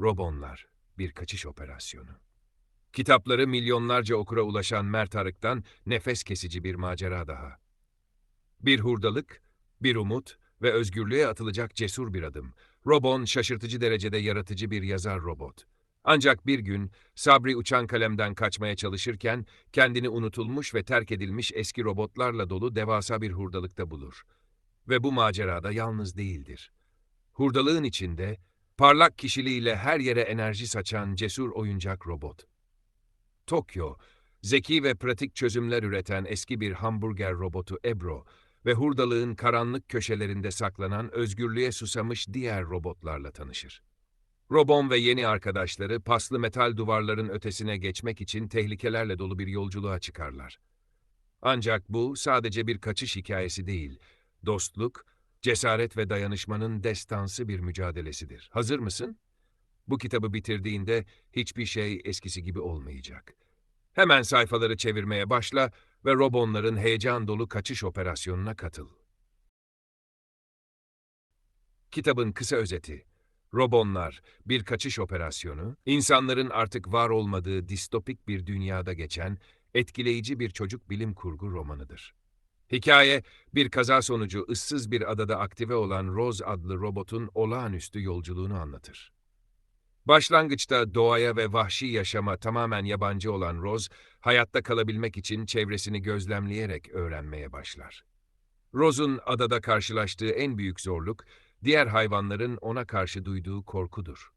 Robonlar, bir kaçış operasyonu. Kitapları milyonlarca okura ulaşan Mert Arık'tan nefes kesici bir macera daha. Bir hurdalık, bir umut ve özgürlüğe atılacak cesur bir adım. Robon şaşırtıcı derecede yaratıcı bir yazar robot. Ancak bir gün Sabri uçan kalemden kaçmaya çalışırken kendini unutulmuş ve terk edilmiş eski robotlarla dolu devasa bir hurdalıkta bulur. Ve bu macerada yalnız değildir. Hurdalığın içinde parlak kişiliğiyle her yere enerji saçan cesur oyuncak robot. Tokyo, zeki ve pratik çözümler üreten eski bir hamburger robotu Ebro ve hurdalığın karanlık köşelerinde saklanan özgürlüğe susamış diğer robotlarla tanışır. Robon ve yeni arkadaşları paslı metal duvarların ötesine geçmek için tehlikelerle dolu bir yolculuğa çıkarlar. Ancak bu sadece bir kaçış hikayesi değil, dostluk, cesaret ve dayanışmanın destansı bir mücadelesidir. Hazır mısın? Bu kitabı bitirdiğinde hiçbir şey eskisi gibi olmayacak. Hemen sayfaları çevirmeye başla ve Robonların heyecan dolu kaçış operasyonuna katıl. Kitabın kısa özeti. Robonlar, bir kaçış operasyonu, insanların artık var olmadığı distopik bir dünyada geçen etkileyici bir çocuk bilim kurgu romanıdır. Hikaye, bir kaza sonucu ıssız bir adada aktive olan Rose adlı robotun olağanüstü yolculuğunu anlatır. Başlangıçta doğaya ve vahşi yaşama tamamen yabancı olan Rose, hayatta kalabilmek için çevresini gözlemleyerek öğrenmeye başlar. Rose'un adada karşılaştığı en büyük zorluk, diğer hayvanların ona karşı duyduğu korkudur.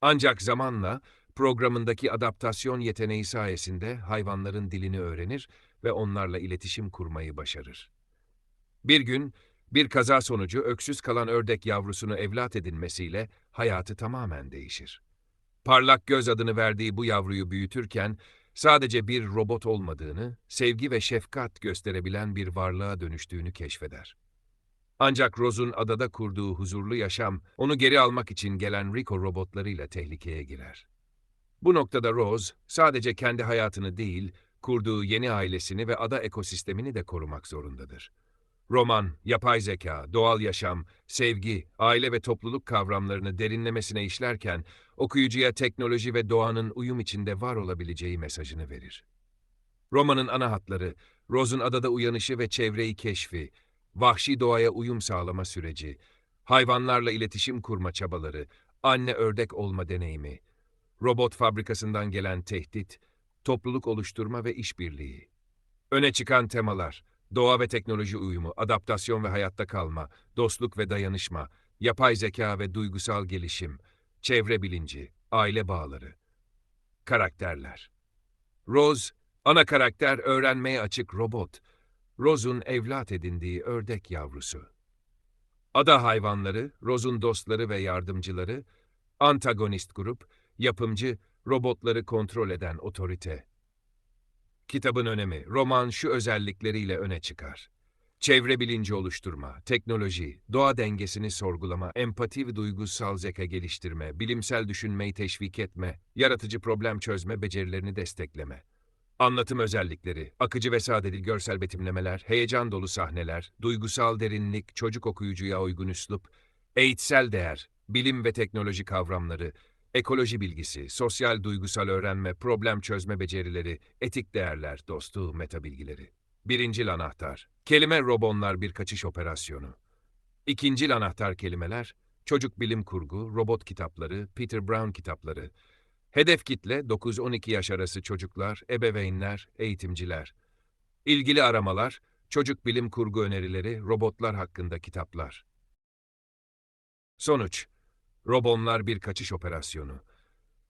Ancak zamanla programındaki adaptasyon yeteneği sayesinde hayvanların dilini öğrenir ve onlarla iletişim kurmayı başarır. Bir gün bir kaza sonucu öksüz kalan ördek yavrusunu evlat edinmesiyle hayatı tamamen değişir. Parlak göz adını verdiği bu yavruyu büyütürken sadece bir robot olmadığını, sevgi ve şefkat gösterebilen bir varlığa dönüştüğünü keşfeder. Ancak Rose'un adada kurduğu huzurlu yaşam, onu geri almak için gelen Rico robotlarıyla tehlikeye girer. Bu noktada Rose, sadece kendi hayatını değil, kurduğu yeni ailesini ve ada ekosistemini de korumak zorundadır. Roman, yapay zeka, doğal yaşam, sevgi, aile ve topluluk kavramlarını derinlemesine işlerken, okuyucuya teknoloji ve doğanın uyum içinde var olabileceği mesajını verir. Romanın ana hatları, Rose'un adada uyanışı ve çevreyi keşfi, vahşi doğaya uyum sağlama süreci, hayvanlarla iletişim kurma çabaları, anne ördek olma deneyimi, robot fabrikasından gelen tehdit, topluluk oluşturma ve işbirliği. Öne çıkan temalar, doğa ve teknoloji uyumu, adaptasyon ve hayatta kalma, dostluk ve dayanışma, yapay zeka ve duygusal gelişim, çevre bilinci, aile bağları. Karakterler Rose, ana karakter öğrenmeye açık robot. Rose'un evlat edindiği ördek yavrusu. Ada hayvanları, Rose'un dostları ve yardımcıları, antagonist grup, yapımcı, robotları kontrol eden otorite. Kitabın önemi, roman şu özellikleriyle öne çıkar. Çevre bilinci oluşturma, teknoloji, doğa dengesini sorgulama, empati ve duygusal zeka geliştirme, bilimsel düşünmeyi teşvik etme, yaratıcı problem çözme becerilerini destekleme. Anlatım özellikleri, akıcı ve sade dil görsel betimlemeler, heyecan dolu sahneler, duygusal derinlik, çocuk okuyucuya uygun üslup, eğitsel değer, bilim ve teknoloji kavramları, ekoloji bilgisi, sosyal duygusal öğrenme, problem çözme becerileri, etik değerler, dostu, meta bilgileri. Birincil anahtar, kelime robonlar bir kaçış operasyonu. İkincil anahtar kelimeler, çocuk bilim kurgu, robot kitapları, Peter Brown kitapları. Hedef kitle 9-12 yaş arası çocuklar, ebeveynler, eğitimciler. İlgili aramalar, çocuk bilim kurgu önerileri, robotlar hakkında kitaplar. Sonuç, Robonlar bir kaçış operasyonu.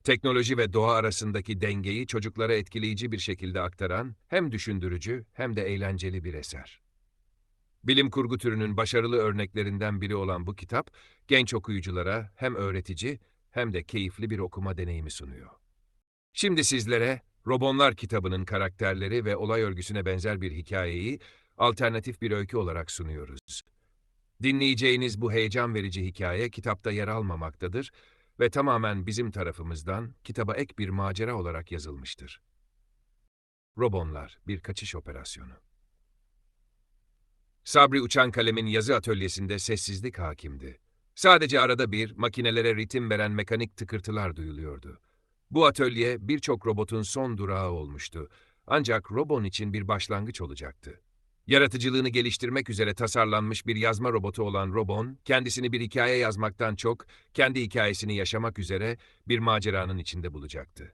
Teknoloji ve doğa arasındaki dengeyi çocuklara etkileyici bir şekilde aktaran hem düşündürücü hem de eğlenceli bir eser. Bilim kurgu türünün başarılı örneklerinden biri olan bu kitap, genç okuyuculara hem öğretici hem de keyifli bir okuma deneyimi sunuyor. Şimdi sizlere Robonlar kitabının karakterleri ve olay örgüsüne benzer bir hikayeyi alternatif bir öykü olarak sunuyoruz. Dinleyeceğiniz bu heyecan verici hikaye kitapta yer almamaktadır ve tamamen bizim tarafımızdan kitaba ek bir macera olarak yazılmıştır. Robonlar, bir kaçış operasyonu. Sabri Uçan Kalem'in yazı atölyesinde sessizlik hakimdi. Sadece arada bir makinelere ritim veren mekanik tıkırtılar duyuluyordu. Bu atölye birçok robotun son durağı olmuştu. Ancak Robon için bir başlangıç olacaktı. Yaratıcılığını geliştirmek üzere tasarlanmış bir yazma robotu olan Robon, kendisini bir hikaye yazmaktan çok, kendi hikayesini yaşamak üzere bir maceranın içinde bulacaktı.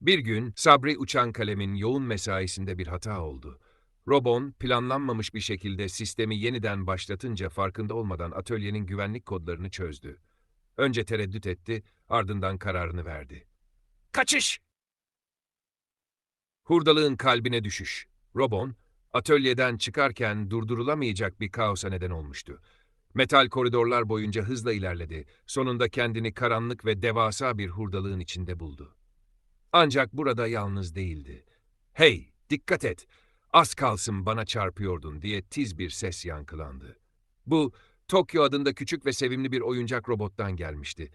Bir gün Sabri Uçan Kalem'in yoğun mesaisinde bir hata oldu. Robon, planlanmamış bir şekilde sistemi yeniden başlatınca farkında olmadan atölyenin güvenlik kodlarını çözdü. Önce tereddüt etti, ardından kararını verdi. Kaçış! Hurdalığın kalbine düşüş. Robon, atölyeden çıkarken durdurulamayacak bir kaosa neden olmuştu. Metal koridorlar boyunca hızla ilerledi. Sonunda kendini karanlık ve devasa bir hurdalığın içinde buldu. Ancak burada yalnız değildi. Hey, dikkat et! Az kalsın bana çarpıyordun diye tiz bir ses yankılandı. Bu, Tokyo adında küçük ve sevimli bir oyuncak robottan gelmişti.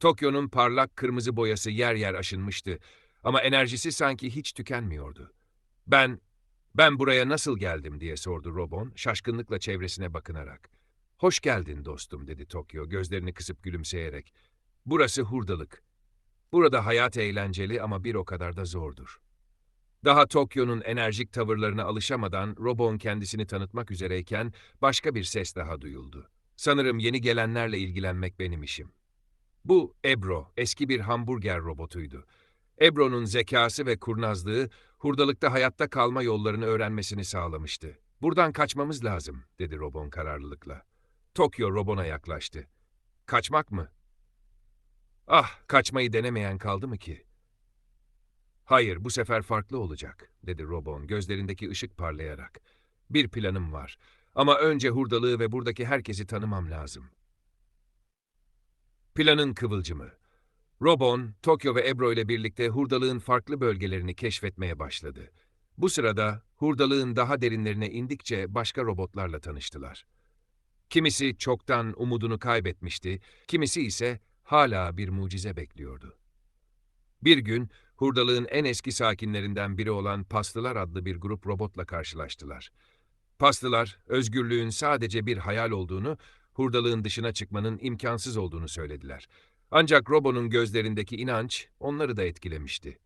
Tokyo'nun parlak kırmızı boyası yer yer aşınmıştı ama enerjisi sanki hiç tükenmiyordu. Ben, ben buraya nasıl geldim diye sordu Robon, şaşkınlıkla çevresine bakınarak. Hoş geldin dostum dedi Tokyo, gözlerini kısıp gülümseyerek. Burası hurdalık. Burada hayat eğlenceli ama bir o kadar da zordur. Daha Tokyo'nun enerjik tavırlarına alışamadan Robon kendisini tanıtmak üzereyken başka bir ses daha duyuldu. Sanırım yeni gelenlerle ilgilenmek benim işim. Bu Ebro, eski bir hamburger robotuydu. Ebro'nun zekası ve kurnazlığı hurdalıkta hayatta kalma yollarını öğrenmesini sağlamıştı. Buradan kaçmamız lazım, dedi Robon kararlılıkla. Tokyo Robon'a yaklaştı. Kaçmak mı? Ah, kaçmayı denemeyen kaldı mı ki? Hayır, bu sefer farklı olacak, dedi Robon gözlerindeki ışık parlayarak. Bir planım var ama önce hurdalığı ve buradaki herkesi tanımam lazım. Planın kıvılcımı. Robon, Tokyo ve Ebro ile birlikte hurdalığın farklı bölgelerini keşfetmeye başladı. Bu sırada hurdalığın daha derinlerine indikçe başka robotlarla tanıştılar. Kimisi çoktan umudunu kaybetmişti, kimisi ise hala bir mucize bekliyordu. Bir gün hurdalığın en eski sakinlerinden biri olan Paslılar adlı bir grup robotla karşılaştılar. Paslılar, özgürlüğün sadece bir hayal olduğunu, hurdalığın dışına çıkmanın imkansız olduğunu söylediler. Ancak Robo'nun gözlerindeki inanç onları da etkilemişti.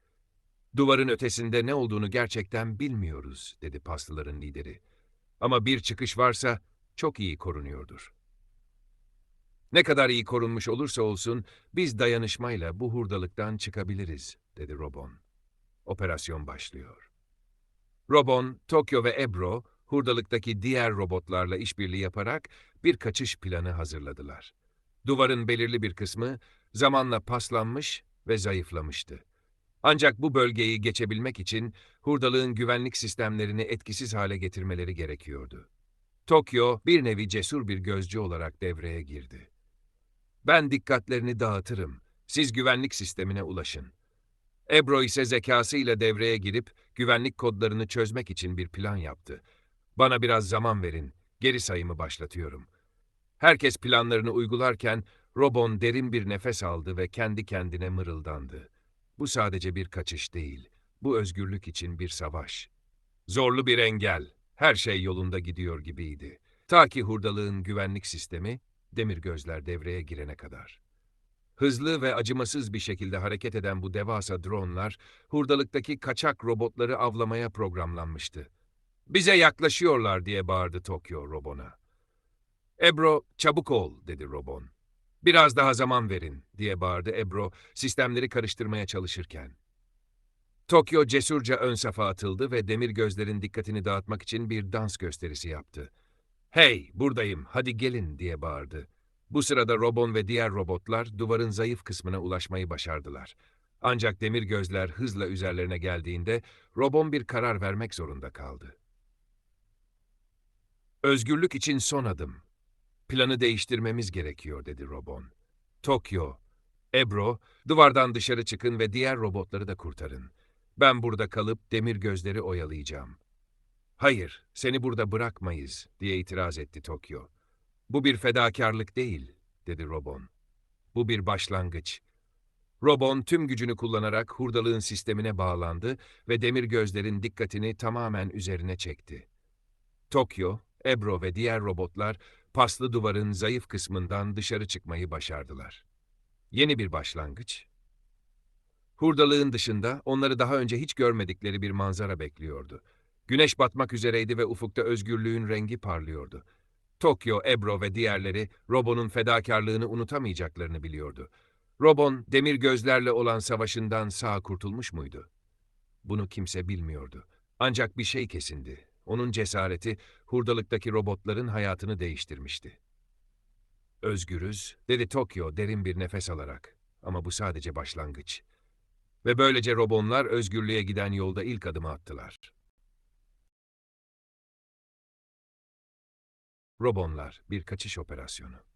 Duvarın ötesinde ne olduğunu gerçekten bilmiyoruz, dedi Paslıların lideri. Ama bir çıkış varsa çok iyi korunuyordur. Ne kadar iyi korunmuş olursa olsun biz dayanışmayla bu hurdalıktan çıkabiliriz, dedi Robon. Operasyon başlıyor. Robon, Tokyo ve Ebro, hurdalıktaki diğer robotlarla işbirliği yaparak bir kaçış planı hazırladılar. Duvarın belirli bir kısmı zamanla paslanmış ve zayıflamıştı. Ancak bu bölgeyi geçebilmek için hurdalığın güvenlik sistemlerini etkisiz hale getirmeleri gerekiyordu. Tokyo bir nevi cesur bir gözcü olarak devreye girdi. Ben dikkatlerini dağıtırım. Siz güvenlik sistemine ulaşın. Ebro ise zekasıyla devreye girip güvenlik kodlarını çözmek için bir plan yaptı. Bana biraz zaman verin. Geri sayımı başlatıyorum. Herkes planlarını uygularken Robon derin bir nefes aldı ve kendi kendine mırıldandı. Bu sadece bir kaçış değil. Bu özgürlük için bir savaş. Zorlu bir engel. Her şey yolunda gidiyor gibiydi. Ta ki hurdalığın güvenlik sistemi demir gözler devreye girene kadar. Hızlı ve acımasız bir şekilde hareket eden bu devasa dronlar, hurdalıktaki kaçak robotları avlamaya programlanmıştı. Bize yaklaşıyorlar diye bağırdı Tokyo Robon'a. Ebro, çabuk ol, dedi Robon. Biraz daha zaman verin, diye bağırdı Ebro, sistemleri karıştırmaya çalışırken. Tokyo cesurca ön safa atıldı ve demir gözlerin dikkatini dağıtmak için bir dans gösterisi yaptı. Hey, buradayım, hadi gelin diye bağırdı. Bu sırada Robon ve diğer robotlar duvarın zayıf kısmına ulaşmayı başardılar. Ancak demir gözler hızla üzerlerine geldiğinde Robon bir karar vermek zorunda kaldı. Özgürlük için son adım. Planı değiştirmemiz gerekiyor dedi Robon. Tokyo, Ebro, duvardan dışarı çıkın ve diğer robotları da kurtarın. Ben burada kalıp demir gözleri oyalayacağım. Hayır, seni burada bırakmayız, diye itiraz etti Tokyo. Bu bir fedakarlık değil, dedi Robon. Bu bir başlangıç. Robon tüm gücünü kullanarak hurdalığın sistemine bağlandı ve demir gözlerin dikkatini tamamen üzerine çekti. Tokyo, Ebro ve diğer robotlar paslı duvarın zayıf kısmından dışarı çıkmayı başardılar. Yeni bir başlangıç. Hurdalığın dışında onları daha önce hiç görmedikleri bir manzara bekliyordu. Güneş batmak üzereydi ve ufukta özgürlüğün rengi parlıyordu. Tokyo, Ebro ve diğerleri Robon'un fedakarlığını unutamayacaklarını biliyordu. Robon, demir gözlerle olan savaşından sağ kurtulmuş muydu? Bunu kimse bilmiyordu. Ancak bir şey kesindi. Onun cesareti, hurdalıktaki robotların hayatını değiştirmişti. Özgürüz, dedi Tokyo derin bir nefes alarak. Ama bu sadece başlangıç. Ve böylece robonlar özgürlüğe giden yolda ilk adımı attılar. Robonlar, bir kaçış operasyonu.